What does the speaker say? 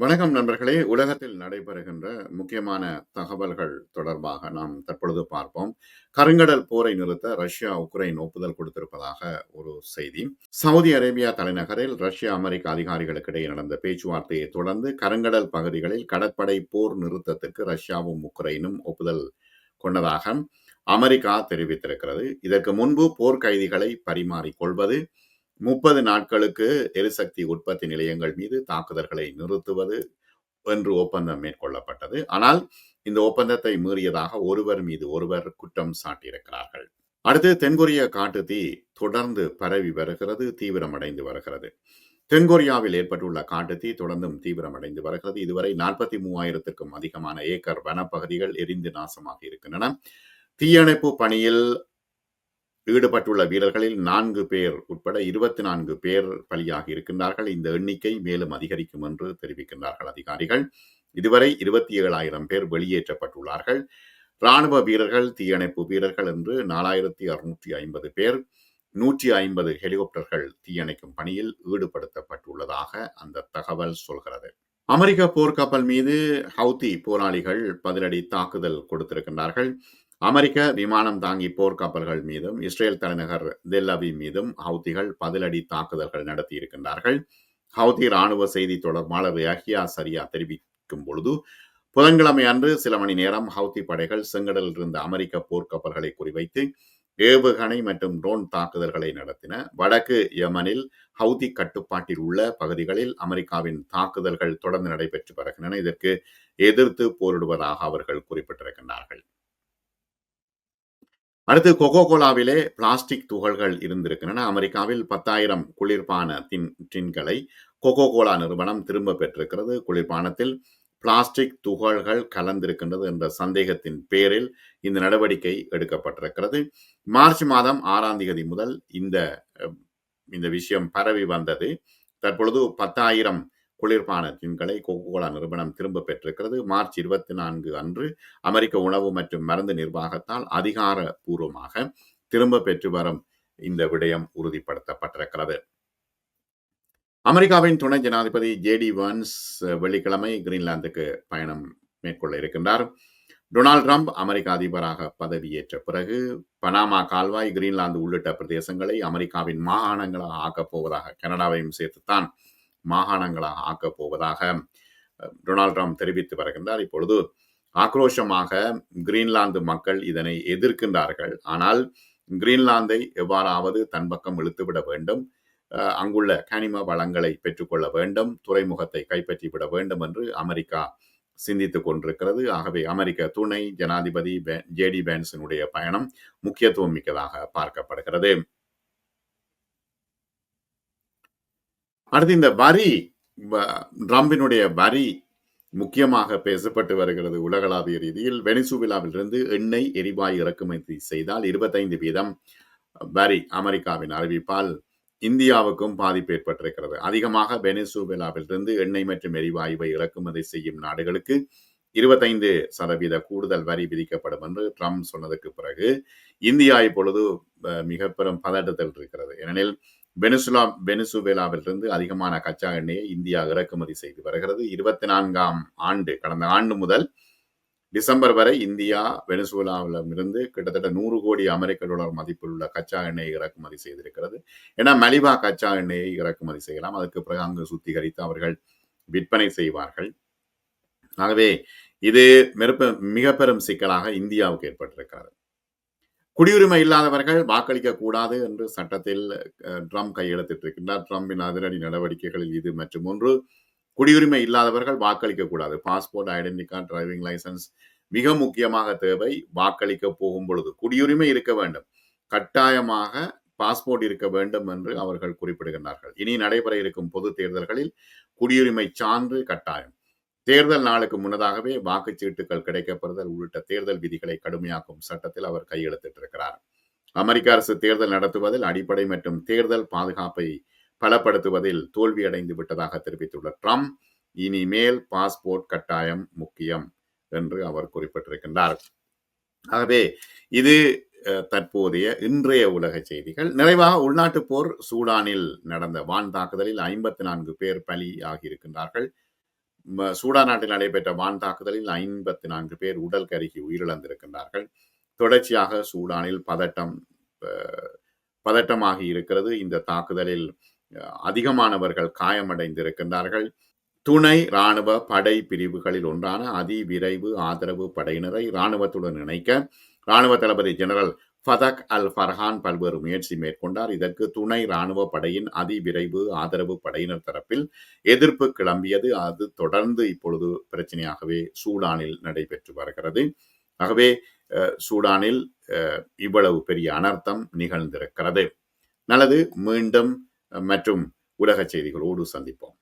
வணக்கம் நண்பர்களே. உலகத்தில் நடைபெறுகின்ற முக்கியமான தகவல்கள் தொடர்பாக நாம் தற்பொழுது பார்ப்போம். கருங்கடல் போரை நிறுத்த ரஷ்யா உக்ரைன் ஒப்புதல் கொடுத்திருப்பதாக ஒரு செய்தி. சவுதி அரேபியா தலைநகரில் ரஷ்யா அமெரிக்க அதிகாரிகளுக்கு இடையே நடந்த பேச்சுவார்த்தையை தொடர்ந்து கருங்கடல் பகுதிகளில் கடற்படை போர் நிறுத்தத்திற்கு ரஷ்யாவும் உக்ரைனும் ஒப்புதல் கொண்டதாக அமெரிக்கா தெரிவித்திருக்கிறது. இதற்கு முன்பு போர்க்கைதிகளை பரிமாறிக்கொள்வது முப்பது நாட்களுக்கு எரிசக்தி உற்பத்தி நிலையங்கள் மீது தாக்குதல்களை நிறுத்துவது என்று ஒப்பந்தம் மேற்கொள்ளப்பட்டது. ஆனால் இந்த ஒப்பந்தத்தை மீறியதாக ஒருவர் மீது ஒருவர் குற்றம் சாட்டியிருக்கிறார்கள். அடுத்து தென்கொரிய காட்டுத்தீ தொடர்ந்து பரவி வருகிறது தீவிரமடைந்து வருகிறது. தென்கொரியாவில் ஏற்பட்டுள்ள காட்டுத்தீ தொடர்ந்தும் தீவிரமடைந்து வருகிறது. இதுவரை நாற்பத்தி மூவாயிரத்திற்கும் அதிகமான ஏக்கர் வனப்பகுதிகள் எரிந்து நாசமாக இருக்கின்றன. தீயணைப்பு பணியில் ஈடுபட்டுள்ள வீரர்களில் நான்கு பேர் உட்பட இருபத்தி நான்கு பேர் பலியாக இருக்கின்றார்கள். இந்த எண்ணிக்கை மேலும் அதிகரிக்கும் என்று தெரிவிக்கின்றார்கள் அதிகாரிகள். இதுவரை இருபத்தி ஏழாயிரம் பேர் வெளியேற்றப்பட்டுள்ளார்கள். ராணுவ வீரர்கள் தீயணைப்பு வீரர்கள் என்று நாலாயிரத்தி அறுநூற்றி ஐம்பது பேர் நூற்றி ஐம்பது ஹெலிகாப்டர்கள் தீயணைக்கும் பணியில் ஈடுபடுத்தப்பட்டுள்ளதாக அந்த தகவல் சொல்கிறது. அமெரிக்க போர்க்கப்பல் மீது ஹவுதி போராளிகள் பதிலடி தாக்குதல் கொடுத்திருக்கின்றார்கள். அமெரிக்க விமானம் தாங்கி போர்க்கப்பல்கள் மீதும் இஸ்ரேல் தலைநகர் தெல்லவி மீதும் ஹவுதிகள் பதிலடி தாக்குதல்கள் நடத்தி இருக்கின்றார்கள். ஹவுதி ராணுவ செய்தி தொடர்பாளர் யஹியா சரியா தெரிவிக்கும் பொழுது புதன்கிழமை அன்று சில மணி நேரம் ஹவுதி படைகள் செங்கடலில் இருந்த அமெரிக்க போர்க்கப்பல்களை குறிவைத்து ஏவுகணை மற்றும் ட்ரோன் தாக்குதல்களை நடத்தின. வடக்கு யமனில் ஹவுதி கட்டுப்பாட்டில் உள்ள பகுதிகளில் அமெரிக்காவின் தாக்குதல்கள் தொடர்ந்து நடைபெற்று வருகின்றன. இதற்கு எதிர்த்து போரிடுவதாக அவர்கள் குறிப்பிட்டிருக்கின்றார்கள். அடுத்து கொக்கோ கோலாவிலே பிளாஸ்டிக் துகள்கள் இருந்திருக்கின்றன. அமெரிக்காவில் பத்தாயிரம் குளிர்பான தின் டின்களை கொக்கோ கோலா நிறுவனம் திரும்ப பெற்றிருக்கிறது. குளிர்பானத்தில் பிளாஸ்டிக் துகள்கள் கலந்திருக்கின்றது என்ற சந்தேகத்தின் பேரில் இந்த நடவடிக்கை எடுக்கப்பட்டிருக்கிறது. மார்ச் மாதம் ஆறாம் தேதி முதல் இந்த இந்த விஷயம் பரவி வந்தது. தற்பொழுது பத்தாயிரம் குளிர்பான தின்களை கோகோலா நிறுவனம் திரும்ப பெற்றிருக்கிறது. மார்ச் இருபத்தி நான்கு அன்று அமெரிக்க உணவு மற்றும் மருந்து நிர்வாகத்தால் அதிகாரபூர்வமாக திரும்ப பெற்று வரும் இந்த விடயம் உறுதிப்படுத்தப்பட்டிருக்கிறது. அமெரிக்காவின் துணை ஜனாதிபதி ஜேடி வான்ஸ் வெள்ளிக்கிழமை கிரீன்லாந்துக்கு பயணம் மேற்கொள்ள இருக்கின்றார். டொனால்ட் ட்ரம்ப் அமெரிக்க அதிபராக பதவியேற்ற பிறகு பனாமா கால்வாய் கிரீன்லாந்து உள்ளிட்ட பிரதேசங்களை அமெரிக்காவின் மாகாணங்களாக ஆக்கப் போவதாக கனடாவையும் சேர்த்துத்தான். மாகாணங்களாக ஆக்கப் போவதாக டொனால்ட் ட்ரம்ப் தெரிவித்து வருகின்றார். இப்பொழுது ஆக்ரோஷமாக கிரீன்லாந்து மக்கள் இதனை எதிர்க்கின்றார்கள். ஆனால் கிரீன்லாந்தை எவ்வாறாவது தன் பக்கம் இழுத்துவிட வேண்டும் அங்குள்ள கனிம வளங்களை பெற்றுக்கொள்ள வேண்டும் துறைமுகத்தை கைப்பற்றிவிட வேண்டும் என்று அமெரிக்கா சிந்தித்துக் கொண்டிருக்கிறது. ஆகவே அமெரிக்க துணை ஜனாதிபதி ஜேடி பேன்சனுடைய பயணம் முக்கியத்துவம் மிக்கதாக பார்க்கப்படுகிறது. அடுத்து இந்த வரி ட்ரம்பினுடைய வரி முக்கியமாக பேசப்பட்டு வருகிறது உலகளாவிய ரீதியில். வெனிசுவிலாவிலிருந்து எண்ணெய் எரிவாயு இறக்குமதி செய்தால் இருபத்தைந்து வீதம் வரி அமெரிக்காவின் அறிவிப்பால் இந்தியாவுக்கும் பாதிப்பு ஏற்பட்டிருக்கிறது. அதிகமாக வெனிசுவேலாவிலிருந்து எண்ணெய் மற்றும் எரிவாயுவை இறக்குமதி செய்யும் நாடுகளுக்கு இருபத்தைந்து சதவீத கூடுதல் வரி விதிக்கப்படும் என்று ட்ரம்ப் சொன்னதுக்கு பிறகு இந்தியா இப்பொழுது மிக பெரும் பதட்டத்தில் இருக்கிறது. ஏனெனில் வெனிசுலா வெனிசுவேலாவிலிருந்து அதிகமான கச்சா எண்ணெயை இந்தியா இறக்குமதி செய்து வருகிறது. இருபத்தி நான்காம் ஆண்டு கடந்த ஆண்டு முதல் டிசம்பர் வரை இந்தியா வெனிசுவேலாவிலிருந்து கிட்டத்தட்ட நூறு கோடி அமெரிக்க டாலர் மதிப்பில் உள்ள கச்சா எண்ணெயை இறக்குமதி செய்திருக்கிறது. ஏன்னா மலிவா கச்சா எண்ணெயை இறக்குமதி செய்யலாம். அதுக்கு பிறகு அங்கு சுத்திகரித்து அவர்கள் விற்பனை செய்வார்கள். ஆகவே இது மிக பெரும் சிக்கலாக இந்தியாவுக்கு ஏற்பட்டிருக்கிறது. குடியுரிமை இல்லாதவர்கள் வாக்களிக்க கூடாது என்று சட்டத்தில் ட்ரம்ப் கையெழுத்திட்டிருக்கின்றார். ட்ரம்பின் அதிரடி நடவடிக்கைகளில் இது மற்றும் ஒன்று. குடியுரிமை இல்லாதவர்கள் வாக்களிக்க கூடாது. Passport identity card driving licence மிக முக்கியமாக தேவை. வாக்களிக்க போகும் பொழுது குடியுரிமை இருக்க வேண்டும். கட்டாயமாக பாஸ்போர்ட் இருக்க வேண்டும் என்று அவர்கள் குறிப்பிடுகின்றார்கள். இனி நடைபெற இருக்கும் பொது தேர்தல்களில் குடியுரிமை சான்று கட்டாயம். தேர்தல் நாளுக்கு முன்னதாகவே வாக்குச்சீட்டுகள் கிடைக்கப்படுதல் உள்ளிட்ட தேர்தல் விதிகளை கடுமையாக்கும் சட்டத்தில் அவர் கையெழுத்திட்டிருக்கிறார். அமெரிக்க அரசு தேர்தல் நடத்துவதில் அடிப்படை மற்றும் தேர்தல் பாதுகாப்பை பலப்படுத்துவதில் தோல்வியடைந்து விட்டதாக தெரிவித்துள்ள ட்ரம்ப் இனிமேல் பாஸ்போர்ட் கட்டாயம் முக்கியம் என்று அவர் குறிப்பிட்டிருக்கின்றார். ஆகவே இது தற்போதைய இன்றைய உலக செய்திகள். நிறைவாக உள்நாட்டு போர் சூடானில் நடந்த வான் தாக்குதலில் ஐம்பத்தி நான்கு பேர் பலி ஆகியிருக்கின்றார்கள் சூடான் நாட்டில் நடைபெற்ற வான் தாக்குதலில் ஐம்பத்தி நான்கு பேர் உடல் கருகி உயிரிழந்திருக்கின்றார்கள். தொடர்ச்சியாக சூடானில் பதட்டம் அஹ், பதட்டமாகி இருக்கிறது. இந்த தாக்குதலில் அஹ், அதிகமானவர்கள் காயமடைந்திருக்கின்றார்கள். துணை ராணுவ படை பிரிவுகளில் ஒன்றான அதிவிரைவு ஆதரவு படையினரை இராணுவத்துடன் இணைக்க இராணுவ தளபதி ஜெனரல் ஃபதக் அல் ஃபர்ஹான் பல்வேறு முயற்சி மேற்கொண்டார். இதற்கு துணை ராணுவ படையின் அதிவிரைவு ஆதரவு படையினர் தரப்பில் எதிர்ப்பு கிளம்பியது. அது தொடர்ந்து இப்பொழுது பிரச்சனையாகவே சூடானில் நடைபெற்று வருகிறது. ஆகவே சூடானில் இவ்வளவு பெரிய அனர்த்தம் நிகழ்ந்திருக்கிறது. நல்லது. மீண்டும் மற்றும் உலக செய்திகளோடு சந்திப்போம்.